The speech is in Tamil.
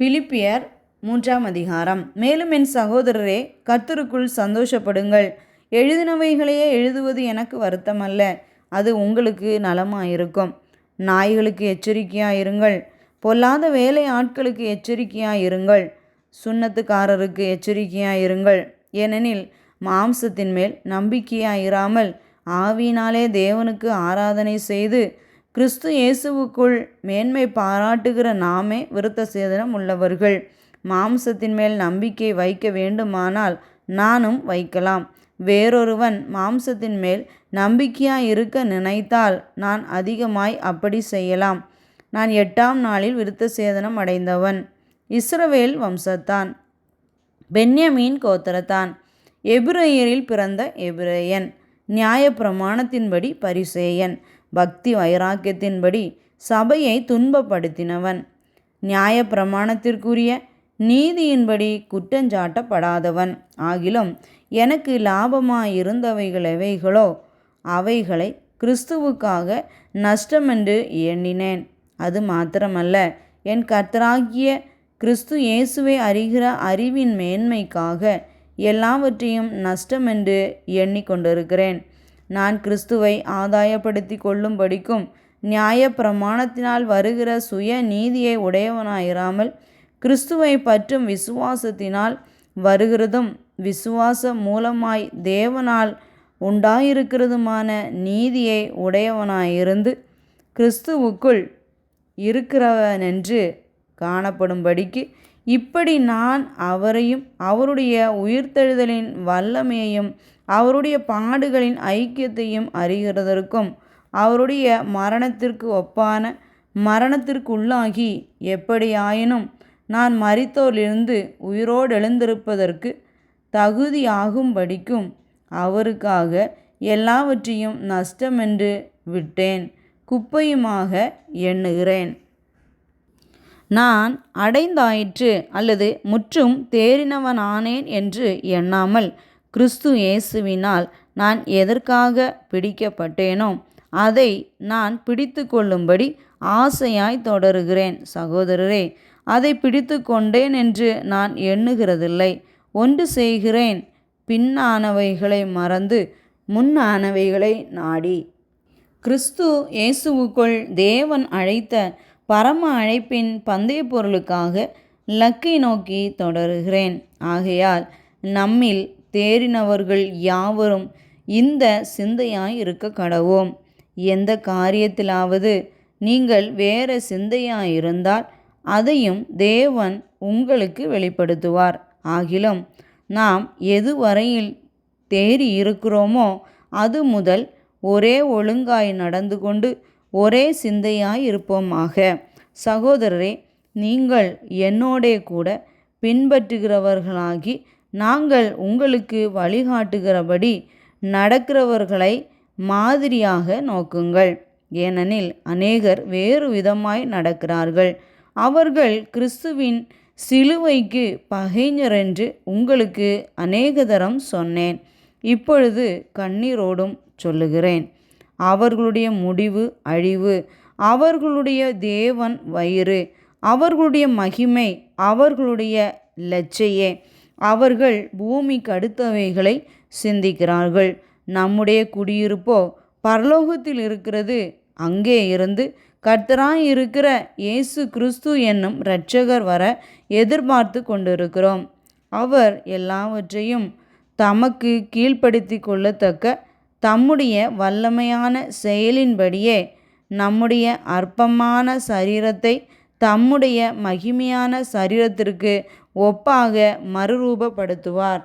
பிலிப்பியர் மூன்றாம் அதிகாரம். மேலும் என் சகோதரரே கர்த்தருக்குள் சந்தோஷப்படுங்கள். எழுதினவைகளையே எழுதுவது எனக்கு வருத்தமல்ல. அது உங்களுக்கு நலமாயிருக்கும். நாய்களுக்கு எச்சரிக்கையாக இருங்கள் பொல்லாத வேலை ஆட்களுக்கு எச்சரிக்கையாக இருங்கள் சுண்ணத்துக்காரருக்கு எச்சரிக்கையாக இருங்கள் ஏனெனில் மாம்சத்தின் மேல் நம்பிக்கையாயிராமல் ஆவியினாலே தேவனுக்கு ஆராதனை செய்து கிறிஸ்து இயேசுவுக்குள் மேன்மை பாராட்டுகிற நாமே விருத்த சேதனம் உள்ளவர்கள். மாம்சத்தின் மேல் நம்பிக்கை வைக்க வேண்டுமானால் நானும் வைக்கலாம். வேறொருவன் மாம்சத்தின் மேல் நம்பிக்கையாய் இருக்க நினைத்தால் நான் அதிகமாய் அப்படி செய்யலாம். நான் எட்டாம் நாளில் விருத்த சேதனம் அடைந்தவன். இஸ்ரவேல் வம்சத்தான். பென்யமீன் கோத்திரத்தான். எபிரேயரில் பிறந்த எபிரேயன். நியாய பிரமாணத்தின்படி பரிசேயன். பக்தி வைராக்கியத்தின்படி சபையை துன்பப்படுத்தினவன். நியாய பிரமாணத்திற்குரிய நீதியின்படி குற்றஞ்சாட்டப்படாதவன் ஆகிலும் எனக்கு லாபமாயிருந்தவைகள் எவைகளோ அவைகளை கிறிஸ்துவுக்காக நஷ்டமென்று எண்ணினேன். அது மாத்திரமல்ல என் கர்த்தராகிய கிறிஸ்து இயேசுவை அறிகிற அறிவின் மேன்மைக்காக எல்லாவற்றையும் நஷ்டமென்று எண்ணிக்கொண்டிருக்கிறேன். நான் கிறிஸ்துவை ஆதாயப்படுத்தி கொள்ளும்படிக்கும் நியாய பிரமாணத்தினால் வருகிற சுய நீதியை உடையவனாயிராமல் கிறிஸ்துவை பற்றும் விசுவாசத்தினால் வருகிறதும் விசுவாச மூலமாய் தேவனால் உண்டாயிருக்கிறதுமான நீதியை உடையவனாயிருந்து கிறிஸ்துவுக்குள் இருக்கிறவனென்று காணப்படும்படிக்கு இப்படி நான் அவரையும் அவருடைய உயிர்த்தெழுதலின் வல்லமையையும் அவருடைய பாடுகளின் ஐக்கியத்தையும் அறிகிறதற்கும் அவருடைய மரணத்திற்கு ஒப்பான மரணத்திற்குள்ளாகி எப்படியாயினும் நான் மறித்தோரிலிருந்து உயிரோடு எழுந்திருப்பதற்கு தகுதியாகும்படிக்கும் அவருக்காக எல்லாவற்றையும் நஷ்டமென்று விட்டேன் குப்பையுமாக எண்ணுகிறேன். நான் அடைந்தாயிற்று அல்லது முற்றும் தேறினவனானேன் என்று எண்ணாமல் கிறிஸ்து இயேசுவினால் நான் எதற்காக பிடிக்கப்பட்டேனோ அதை நான் பிடித்து கொள்ளும்படி ஆசையாய் தொடருகிறேன் சகோதரரே. அதை பிடித்து கொண்டேன் என்று நான் எண்ணுகிறதில்லை. ஒன்று செய்கிறேன் பின்னானவைகளை மறந்து முன்னானவைகளை நாடி. கிறிஸ்து இயேசுவுக்குள் தேவன் அழைத்த பரம அழைப்பின் பந்தய பொருளுக்காக லக்கை நோக்கி தொடருகிறேன். ஆகையால் நம்மில் தேறினவர்கள் யாவரும் இந்த சிந்தையாய் இருக்க கடவோம். எந்த காரியத்திலாவது நீங்கள் வேற சிந்தையாயிருந்தால் அதையும் தேவன் உங்களுக்கு வெளிப்படுத்துவார். ஆகிலும் நாம் எதுவரையில் தேறி இருக்கிறோமோ அது முதல் ஒரே ஒழுங்காய் நடந்து கொண்டு ஒரே சிந்தையாய் இருப்போமாக சகோதரரே நீங்கள் என்னோடே கூட பின்பற்றுகிறவர்களாகி நாங்கள் உங்களுக்கு வழிகாட்டுகிறபடி நடக்கிறவர்களை மாதிரியாக நோக்குங்கள். ஏனெனில் அநேகர் வேறு விதமாய் நடக்கிறார்கள். அவர்கள் கிறிஸ்துவின் சிலுவைக்கு பகைஞரென்று உங்களுக்கு அநேக தரம் சொன்னேன். இப்பொழுது கண்ணீரோடும் சொல்லுகிறேன். அவர்களுடைய முடிவு அழிவு. அவர்களுடைய தேவன் வயிறு. அவர்களுடைய மகிமை அவர்களுடைய லட்சையே. அவர்கள் பூமிக்கு அடுத்தவைகளை சிந்திக்கிறார்கள். நம்முடைய குடியிருப்போ பரலோகத்தில் இருக்கிறது. அங்கே இருந்து கர்த்தராய் இருக்கிற இயேசு கிறிஸ்து என்னும் இரட்சகர் வர எதிர்பார்த்து கொண்டிருக்கிறோம். அவர் எல்லாவற்றையும் தமக்கு கீழ்ப்படுத்தி கொள்ளத்தக்க தம்முடைய வல்லமையான செயலின்படியே நம்முடைய அற்பமான சரீரத்தை தம்முடைய மகிமையான சரீரத்திற்கு ஒப்பாக மறுரூபப்படுத்துவார்.